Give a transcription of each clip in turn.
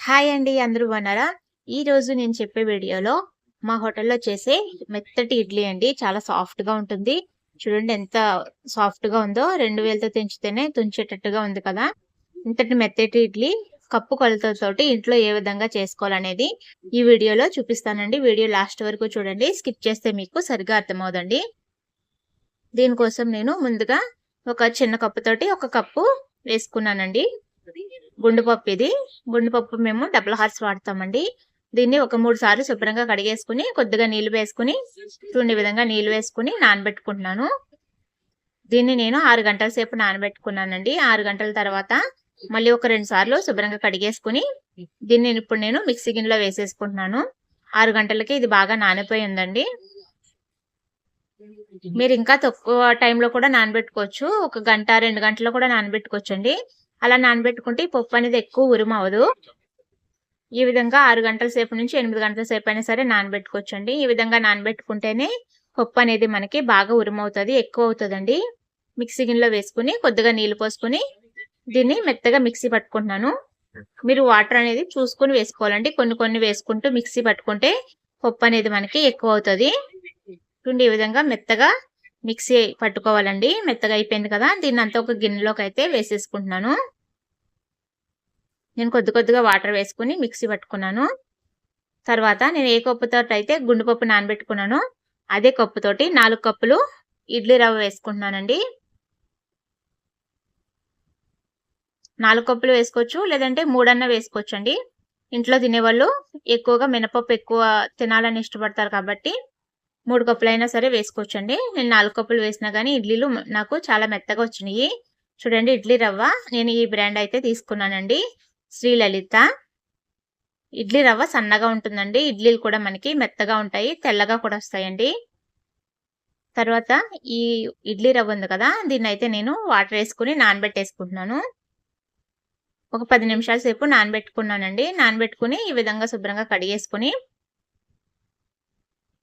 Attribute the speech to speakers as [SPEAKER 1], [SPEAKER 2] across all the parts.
[SPEAKER 1] Hi అండి అందరూ బాగున్నారా? ఈ రోజు నేను చెప్పే వీడియోలో మా హోటల్లో చేసే మెత్తటి ఇడ్లీ అండి. చాలా సాఫ్ట్గా ఉంటుంది. చూడండి ఎంత సాఫ్ట్గా ఉందో. రెండు వేలతో తెంచితేనే తుంచేటట్టుగా ఉంది కదా. ఇంతటి మెత్తటి ఇడ్లీ కప్పు కొలతలతోటి ఇంట్లో ఏ విధంగా చేసుకోవాలనేది ఈ వీడియోలో చూపిస్తానండి. వీడియో లాస్ట్ వరకు చూడండి. స్కిప్ చేస్తే మీకు సరిగా అర్థమవుదండి. దీనికోసం నేను ముందుగా ఒక చిన్న కప్పుతోటి ఒక కప్పు వేసుకున్నానండి. గుండుపప్పు ఇది గుండుపప్పు మేము డబుల్ హార్స్ వాడతామండి. దీన్ని ఒక మూడు సార్లు శుభ్రంగా కడిగేసుకుని కొద్దిగా నీళ్ళు వేసుకుని చూండే విధంగా నీళ్ళు వేసుకుని నానబెట్టుకుంటున్నాను. దీన్ని నేను ఆరు గంటల సేపు నానబెట్టుకున్నానండి. ఆరు గంటల తర్వాత మళ్ళీ ఒక రెండు సార్లు శుభ్రంగా కడిగేసుకుని దీన్ని ఇప్పుడు నేను మిక్సీ గిన్నెలో వేసేసుకుంటున్నాను. ఆరు గంటలకి ఇది బాగా నానిపోయి ఉందండి మీరు ఇంకా తక్కువ టైంలో కూడా నానబెట్టుకోవచ్చు. ఒక గంట రెండు గంటల్లో కూడా నానబెట్టుకోవచ్చు అండి అలా నానబెట్టుకుంటే పప్పు అనేది ఎక్కువ ఉరుమవదు ఈ విధంగా ఆరు గంటల సేపు నుంచి ఎనిమిది గంటల సేపు అయినా సరే నానబెట్టుకోవచ్చు అండి ఈ విధంగా నానబెట్టుకుంటేనే పప్పు అనేది మనకి బాగా ఉరుమవుతుంది ఎక్కువ అవుతుందండి. మిక్సీ గిన్నెలో వేసుకుని కొద్దిగా నీళ్ళు పోసుకుని దీన్ని మెత్తగా మిక్సీ పట్టుకుంటున్నాను. మీరు వాటర్ అనేది చూసుకుని వేసుకోవాలండి. కొన్ని కొన్ని వేసుకుంటూ మిక్సీ పట్టుకుంటే పప్పు అనేది మనకి ఎక్కువ అవుతుంది. ఈ విధంగా మెత్తగా మిక్సీ పట్టుకోవాలండి మెత్తగా అయిపోయింది కదా దీన్ని అంతా ఒక గిన్నెలోకి అయితే వేసేసుకుంటున్నాను. నేను కొద్ది కొద్దిగా వాటర్ వేసుకుని మిక్సీ పట్టుకున్నాను. తర్వాత నేను ఏ కప్పుతో అయితే గుండు పప్పు నానబెట్టుకున్నాను అదే కప్పుతోటి నాలుగు కప్పులు ఇడ్లీ రవ్వ వేసుకుంటున్నానండి. నాలుగు కప్పులు వేసుకోవచ్చు లేదంటే మూడన్న వేసుకోవచ్చు అండి ఇంట్లో తినేవాళ్ళు ఎక్కువగా మినపప్పు ఎక్కువ తినాలని ఇష్టపడతారు కాబట్టి మూడు కప్పులైనా సరే వేసుకోవచ్చండి. నేను నాలుగు కప్పులు వేసినా కానీ ఇడ్లీలు నాకు చాలా మెత్తగా వచ్చినాయి. చూడండి ఇడ్లీ రవ్వ. నేను ఈ బ్రాండ్ అయితే తీసుకున్నానండి. శ్రీలలిత ఇడ్లీ రవ్వ సన్నగా ఉంటుందండి. ఇడ్లీలు కూడా మనకి మెత్తగా ఉంటాయి తెల్లగా కూడా వస్తాయండి. తర్వాత ఈ ఇడ్లీ రవ్వ ఉంది కదా దీన్ని అయితే నేను వాటర్ వేసుకుని నానబెట్టేసుకుంటున్నాను. ఒక పది నిమిషాల సేపు నానబెట్టుకున్నానండి. నానబెట్టుకుని ఈ విధంగా శుభ్రంగా కడిగేసుకుని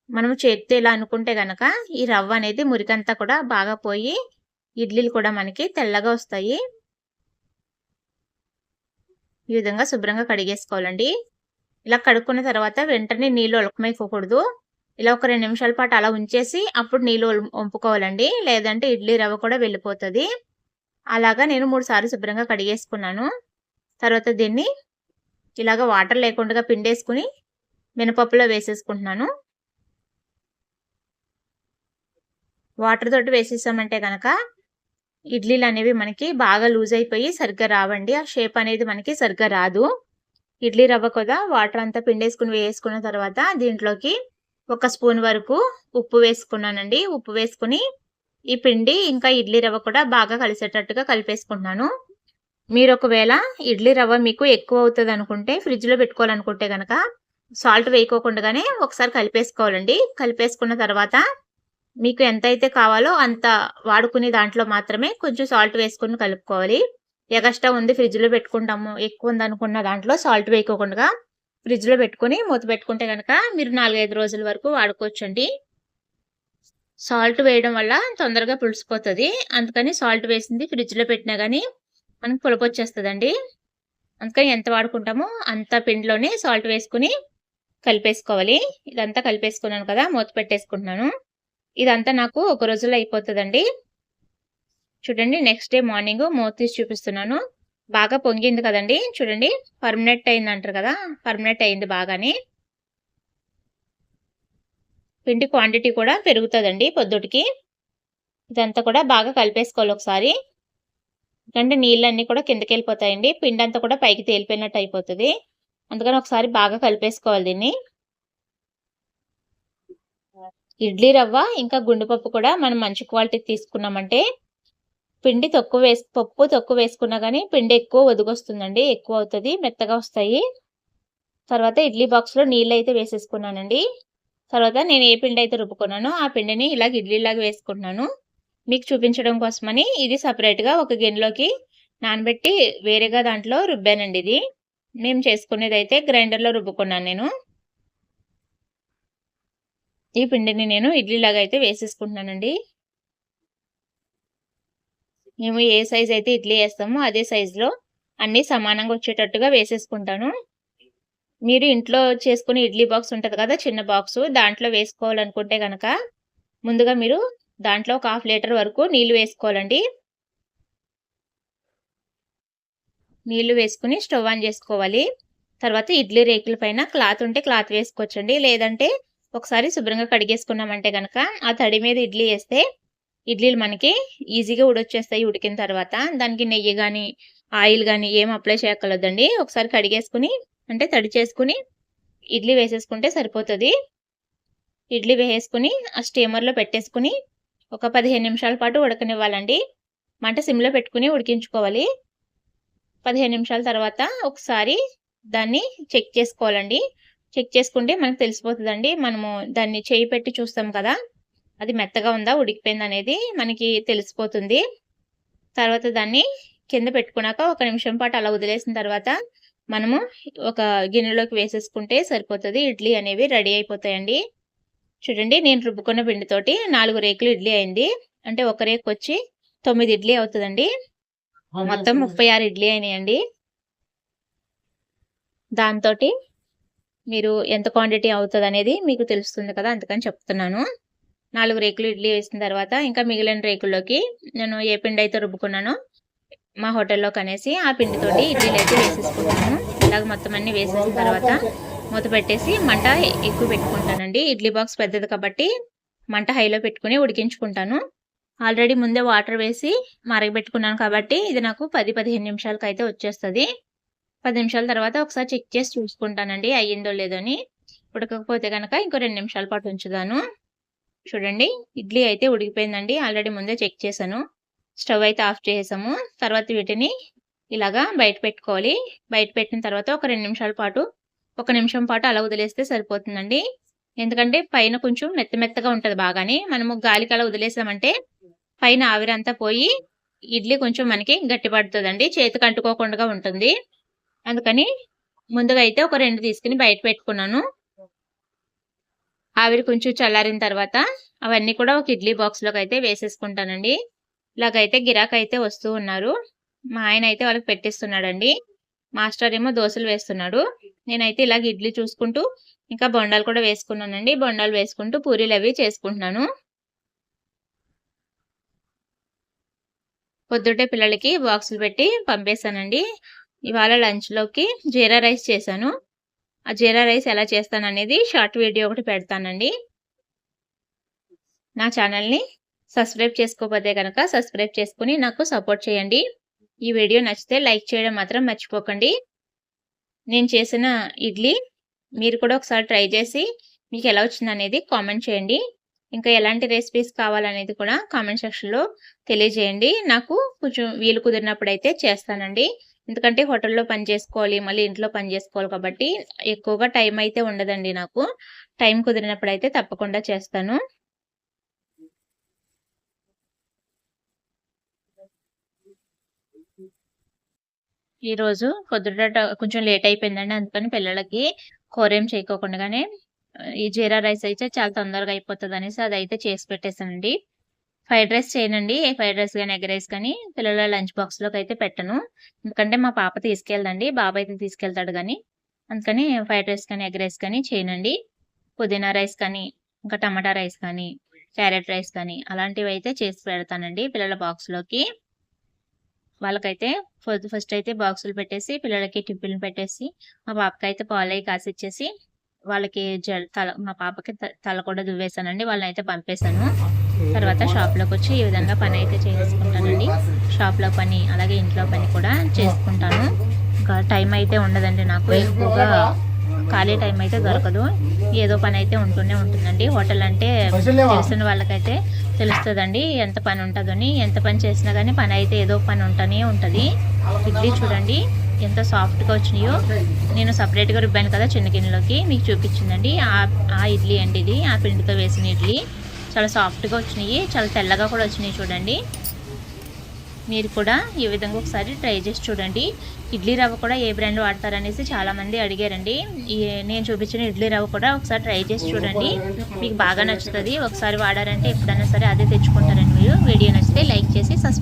[SPEAKER 1] మనము చేతితో ఇలా అనుకుంటే గనక ఈ రవ్వ అనేది మురికంతా కూడా బాగా పోయి ఇడ్లీలు కూడా మనకి తెల్లగా వస్తాయి. ఈ విధంగా శుభ్రంగా కడిగేసుకోవాలండి. ఇలా కడుక్కున్న తర్వాత వెంటనే నీళ్ళు ఒలకమైపోకూడదు. ఇలా ఒక రెండు నిమిషాల పాటు అలా ఉంచేసి అప్పుడు నీళ్ళు వంపుకోవాలండి లేదంటే ఇడ్లీ రవ్వ కూడా వెళ్ళిపోతుంది. అలాగా నేను మూడు సార్లు శుభ్రంగా కడిగేసుకున్నాను. తర్వాత దీన్ని ఇలాగ వాటర్ లేకుండా పిండేసుకుని మినపప్పులో వేసేసుకుంటున్నాను. వాటర్ తోటి వేసేసామంటే కనుక ఇడ్లీలు అనేవి మనకి బాగా లూజ్ అయిపోయి సరిగ్గా రావండి. ఆ షేప్ అనేది మనకి సరిగ్గా రాదు. ఇడ్లీ రవ్వ కూడా వాటర్ అంతా పిండేసుకుని వేసుకున్న తర్వాత దీంట్లోకి ఒక స్పూన్ వరకు ఉప్పు వేసుకున్నానండి. ఉప్పు వేసుకుని ఈ పిండి ఇంకా ఇడ్లీ రవ్వ కూడా బాగా కలిసేటట్టుగా కలిపేసుకుంటున్నాను. మీరు ఒకవేళ ఇడ్లీ రవ్వ మీకు ఎక్కువ అవుతుంది అనుకుంటే ఫ్రిడ్జ్లో పెట్టుకోవాలనుకుంటే కనుక సాల్ట్ వేయకోకుండానే ఒకసారి కలిపేసుకోవాలండి. కలిపేసుకున్న తర్వాత మీకు ఎంతైతే కావాలో అంత వాడుకునే దాంట్లో మాత్రమే కొంచెం సాల్ట్ వేసుకుని కలుపుకోవాలి. ఎగస్ట్రా ఉంది ఫ్రిడ్జ్లో పెట్టుకుంటాము. ఎక్కువ ఉంది అనుకున్న దాంట్లో సాల్ట్ వేయకోకుండా ఫ్రిడ్జ్లో పెట్టుకుని మూత పెట్టుకుంటే కనుక మీరు నాలుగైదు రోజుల వరకు వాడుకోవచ్చండి. సాల్ట్ వేయడం వల్ల తొందరగా పులిసిపోతుంది. అందుకని సాల్ట్ వేసింది ఫ్రిడ్జ్లో పెట్టినా కానీ మనకు పులుపు వచ్చేస్తుందండి అందుకని ఎంత వాడుకుంటామో అంత పిండిలోనే సాల్ట్ వేసుకుని కలిపేసుకోవాలి. ఇదంతా కలిపేసుకున్నాను కదా మూత పెట్టేసుకుంటున్నాను. ఇదంతా నాకు ఒక రోజులో అయిపోతుందండి. చూడండి నెక్స్ట్ డే మార్నింగ్ మూత తీసి చూపిస్తున్నాను. బాగా పొంగింది కదండి. చూడండి పర్మనెంట్ అయింది అంటారు కదా పర్మనెంట్ అయింది బాగానే. పిండి క్వాంటిటీ కూడా పెరుగుతుందండి పొద్దుటికి. ఇదంతా కూడా బాగా కలిపేసుకోవాలి ఒకసారి. ఎందుకంటే నీళ్ళన్నీ కూడా కిందకి వెళ్ళిపోతాయండి. పిండి అంతా కూడా పైకి తేలిపోయినట్టు అయిపోతుంది. అందుకని ఒకసారి బాగా కలిపేసుకోవాలి దీన్ని. ఇడ్లీ రవ్వ ఇంకా గుండెపప్పు కూడా మనం మంచి క్వాలిటీ తీసుకున్నామంటే పిండి తక్కువ వేసు పప్పు తక్కువ వేసుకున్నా కానీ పిండి ఎక్కువ ఒదుగొస్తుందండి ఎక్కువ అవుతుంది మెత్తగా వస్తాయి. తర్వాత ఇడ్లీ బాక్స్లో నీళ్ళు అయితే వేసేసుకున్నానండి. తర్వాత నేను ఏ పిండి అయితే రుబ్బుకున్నానో ఆ పిండిని ఇలాగ ఇడ్లీలాగా వేసుకుంటున్నాను. మీకు చూపించడం కోసమని ఇది సపరేట్గా ఒక గిన్నెలోకి నానబెట్టి వేరేగా దాంట్లో రుబ్బానండి ఇది. మేము చేసుకునేది అయితే గ్రైండర్లో రుబ్బుకున్నాను నేను. ఈ పిండిని నేను ఇడ్లీలాగా అయితే వేసేసుకుంటున్నానండి మేము ఏ సైజ్ అయితే ఇడ్లీ వేస్తామో అదే సైజులో అన్నీ సమానంగా వచ్చేటట్టుగా వేసేసుకుంటాను మీరు ఇంట్లో చేసుకునే ఇడ్లీ బాక్స్ ఉంటుంది కదా! చిన్న బాక్సు. దాంట్లో వేసుకోవాలనుకుంటే కనుక ముందుగా మీరు దాంట్లో ఒక హాఫ్ లీటర్ వరకు నీళ్ళు వేసుకోవాలండి. నీళ్ళు వేసుకుని స్టవ్ ఆన్ చేసుకోవాలి తర్వాత ఇడ్లీ రేకుల పైన క్లాత్ ఉంటే క్లాత్ వేసుకోవచ్చండి. లేదంటే ఒకసారి శుభ్రంగా కడిగేసుకున్నామంటే కనుక ఆ తడి మీద ఇడ్లీ వేస్తే ఇడ్లీలు మనకి ఈజీగా ఉడొచ్చేస్తాయి ఉడికిన తర్వాత. దానికి నెయ్యి కానీ ఆయిల్ కానీ ఏం అప్లై చేయక్కర్లేదండి. ఒకసారి కడిగేసుకుని అంటే తడి చేసుకుని ఇడ్లీ వేసేసుకుంటే సరిపోతుంది ఇడ్లీ వేసేసుకుని ఆ స్టీమర్‌లో పెట్టేసుకుని ఒక 15 నిమిషాల పాటు ఉడకనివ్వాలండి. మంట సిమ్‌లో పెట్టుకుని ఉడికించుకోవాలి. 15 నిమిషాల తర్వాత ఒకసారి దాన్ని చెక్ చేసుకోవాలండి. చెక్ చేసుకుంటే మనకు తెలిసిపోతదండి. మనము దాన్ని చెయ్యి పెట్టి చూస్తాం కదా! అది మెత్తగా ఉందా? ఉడికిపోయిందనేది మనకి తెలిసిపోతుంది. తర్వాత దాన్ని కింద పెట్టుకున్నాక ఒక నిమిషం పాటు అలా వదిలేసిన తర్వాత మనము ఒక గిన్నెలోకి వేసేసుకుంటే సరిపోతది. ఇడ్లీ అనేవి రెడీ అయిపోతాయండి. చూడండి నేను రుబ్బుకున్న పిండితోటి 4 రేకులు ఇడ్లీ అయింది. అంటే ఒక రేకొచ్చి 9 ఇడ్లీ అవుతదండి. మొత్తం 36 ఇడ్లీ అయినాయండి. దాంతోటి మీరు ఎంత క్వాంటిటీ అవుతుంది అనేది మీకు తెలుస్తుంది కదా! అందుకని చెప్తున్నాను. నాలుగు రేకులు ఇడ్లీ వేసిన తర్వాత ఇంకా మిగిలిన రేకుల్లోకి నేను ఏ పిండి అయితే రుబ్బుకున్నానో మా హోటల్లో కనేసి ఆ పిండితోటి అయితే వేసేసుకుంటాను. ఇలాగ మొత్తం అన్నీ వేసేసిన తర్వాత మూత పెట్టేసి మంట ఎక్కువ పెట్టుకుంటానండి. ఇడ్లీ బాక్స్ పెద్దది కాబట్టి మంట హైలో పెట్టుకుని ఉడికించుకుంటాను. ఆల్రెడీ ముందే వాటర్ వేసి మరగబెట్టుకున్నాను కాబట్టి ఇది నాకు 10, 15 నిమిషాలకైతే వచ్చేస్తుంది పది నిమిషాల తర్వాత ఒకసారి చెక్ చేసి చూసుకుంటానండి అయ్యిందో లేదో అని. ఉడకకపోతే కనుక ఇంకో రెండు నిమిషాల పాటు ఉంచుదాను చూడండి ఇడ్లీ అయితే ఉడికిపోయిందండి. ఆల్రెడీ ముందే చెక్ చేశాను. స్టవ్ అయితే ఆఫ్ చేసాము తర్వాత వీటిని ఇలాగా బయట పెట్టుకోవాలి. బయట పెట్టిన తర్వాత ఒక రెండు నిమిషాల పాటు ఒక నిమిషం పాటు అలా వదిలేస్తే సరిపోతుందండి. ఎందుకంటే పైన కొంచెం మెత్త మెత్తగా ఉంటుంది బాగానే. మనము గాలికి అలా వదిలేసామంటే పైన ఆవిరంతా పోయి ఇడ్లీ కొంచెం మనకి గట్టి పడుతదండి. చేతికి అంటుకోకుండా ఉంటుంది. అందుకని ముందుగా అయితే ఒక రెండు తీసుకొని బయట పెట్టుకున్నాను. ఆవిరి కొంచెం చల్లారిన తర్వాత అవన్నీ కూడా ఒక ఇడ్లీ బాక్స్లోకి అయితే వేసేసుకుంటానండి. ఇలాగైతే గిరాకైతే వస్తూ ఉన్నారు. మా ఆయన అయితే వాళ్ళకి పెట్టిస్తున్నాడండి. మాస్టర్ ఏమో దోశలు వేస్తున్నాడు. నేనైతే ఇలాగ ఇడ్లీ చూసుకుంటూ ఇంకా బొండాలు కూడా వేసుకున్నానండి. బొండాలు వేసుకుంటూ పూరీలు అవి చేసుకుంటున్నాను. పొద్దుటే పిల్లలకి బాక్సులు పెట్టి పంపేశానండి ఇవాళ లంచ్‌లోకి జీరా రైస్ చేశాను. ఆ జీరా రైస్ ఎలా చేస్తాననేది షార్ట్ వీడియో ఒకటి పెడతానండి. నా ఛానల్‌ని సబ్స్క్రైబ్ చేసుకోకపోతే కనుక సబ్స్క్రైబ్ చేసుకుని నాకు సపోర్ట్ చేయండి. ఈ వీడియో నచ్చితే లైక్ చేయడం మాత్రం మర్చిపోకండి. నేను చేసిన ఇడ్లీ మీరు కూడా ఒకసారి ట్రై చేసి మీకు ఎలా వచ్చిందనేది కామెంట్ చేయండి. ఇంకా ఎలాంటి రెసిపీస్ కావాలనేది కూడా కామెంట్ సెక్షన్‌లో తెలియజేయండి. నాకు కొంచెం వీలు కుదిరినప్పుడైతే చేస్తానండి. ఎందుకంటే హోటల్‌లో పని చేసుకోవాలి. మళ్ళీ ఇంట్లో పని చేసుకోవాలి కాబట్టి ఎక్కువగా టైం అయితే ఉండదండి నాకు. టైం కుదిరినప్పుడు అయితే తప్పకుండా చేస్తాను. ఈరోజు పొద్దుట కొంచెం లేట్ అయిపోయిందండి. అందుకని పిల్లలకి కూరేం చేయకోకుండానే ఈ జీరా రైస్ అయితే చాలా తొందరగా అయిపోతుంది అనేసి అది అదైతే చేసి పెట్టేసానండి. ఫ్రైడ్ రైస్ చేయనండి. ఫ్రైడ్ రైస్ కానీ ఎగ్ రైస్ కానీ పిల్లల లంచ్ బాక్స్లోకి అయితే పెట్టను. ఎందుకంటే మా పాప తీసుకెళ్ళదండి. బాబు అయితే తీసుకెళ్తాడు కానీ అందుకని ఫ్రైడ్ రైస్ కానీ, ఎగ్ రైస్ కానీ చేయనండి. పుదీనా రైస్ కానీ, ఇంకా టమాటా రైస్ కానీ, క్యారెట్ రైస్ కానీ అలాంటివి అయితే చేసి పెడతానండి పిల్లల బాక్స్‌లోకి. వాళ్ళకైతే ఫస్ట్ ఫస్ట్ అయితే బాక్సులు పెట్టేసి పిల్లలకి టిఫిన్‌లు పెట్టేసి మా పాపకైతే పాలై కాసిచ్చేసి వాళ్ళకి జల్ తల మా పాపకి త తల కూడా దువ్వేసానండి. అయితే పంపేసాను. తర్వాత షాప్లోకి వచ్చి ఈ విధంగా పని అయితే చేసుకుంటానండి షాప్‌లో పని, అలాగే ఇంట్లో పని కూడా చేసుకుంటాను. ఇంకా టైం అయితే ఉండదండి నాకు ఎక్కువగా ఖాళీ టైం అయితే దొరకదు. ఏదో పని అయితే ఉంటూనే ఉంటుందండి. హోటల్ అంటే తెలిసిన వాళ్ళకైతే తెలుస్తుందండి ఎంత పని ఉంటుందని ఎంత పని చేసినా కానీ పని అయితే ఏదో పని ఉంటూనే ఉంటుంది ఇడ్లీ చూడండి ఎంత సాఫ్ట్‌గా వచ్చినాయో. నేను సపరేట్గా రుబ్బాను కదా చిన్న గిన్నెలోకి మీకు చూపించిందండి. ఆ ఆ ఇడ్లీ అండి ఇది. ఆ పిండితో వేసిన ఇడ్లీ. చాలా సాఫ్ట్‌గా వచ్చినాయి. చాలా తెల్లగా కూడా వచ్చినాయి చూడండి. మీరు కూడా ఈ విధంగా ఒకసారి ట్రై చేసి చూడండి. ఇడ్లీ రవ్వ కూడా ఏ బ్రాండ్ వాడతారనేసి చాలామంది అడిగారండి. నేను చూపించిన ఇడ్లీ రవ్వ కూడా ఒకసారి ట్రై చేసి చూడండి. మీకు బాగా నచ్చుతుంది ఒకసారి వాడారంటే ఎప్పుడైనా సరే అదే తెచ్చుకుంటారండి మీరు. వీడియో నచ్చితే లైక్ చేసి సబ్స్క్రైబ్